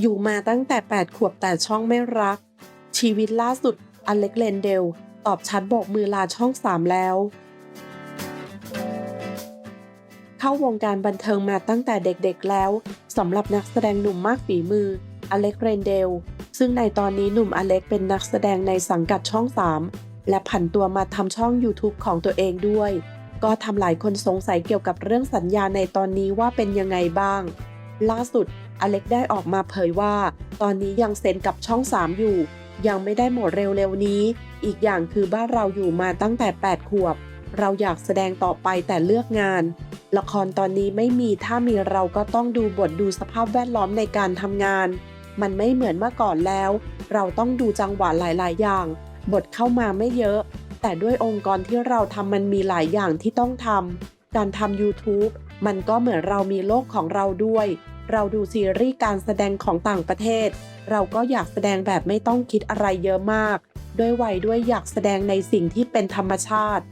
อยู่มาตั้งแต่ 8 ขวบแต่ช่องไม่รัก ชีวิตล่าสุดอเล็กเลนเดล ตอบชัดโบกมือลาช่อง 3 แล้ว เข้าวงการบันเทิงมาตั้งแต่เด็กๆแล้วสำหรับนักแสดงหนุ่มมากฝีมืออเล็กเรนเดล ซึ่งในตอนนี้หนุ่มอเล็กเป็นนักแสดงในสังกัดช่อง 3 และผันตัวมาทำช่อง YouTube ของตัวเองด้วย ก็ทำหลายคนสงสัยเกี่ยวกับเรื่องสัญญาในตอนนี้ว่าเป็นยังไงบ้าง ล่าสุด อเล็กได้ออกมาเผยว่า ตอนนี้ยังเซ็นกับช่อง 3 อยู่ ยังไม่ได้หมดเร็วๆนี้ อีกอย่างคือบ้านเราอยู่มาตั้งแต่ 8 ขวบ เราอยากแสดงต่อไปแต่เลือกงาน ละครตอนนี้ไม่มีถ้ามีเราก็ต้องดูบทดูสภาพแวดล้อมในการทำงาน มันไม่เหมือนเมื่อก่อนแล้ว เราต้องดูจังหวะหลายๆ อย่าง บทเข้ามาไม่เยอะ แต่ด้วยองค์กรที่เราทำมันมีหลายอย่างที่ต้องทำการทำ YouTube มันก็เหมือนเรามีโลกของเราด้วย เราดูซีรีส์การแสดงของต่างประเทศ เราก็อยากแสดงแบบไม่ต้องคิดอะไรเยอะมาก ด้วยวัยด้วยอยากแสดงในสิ่งที่เป็นธรรมชาติ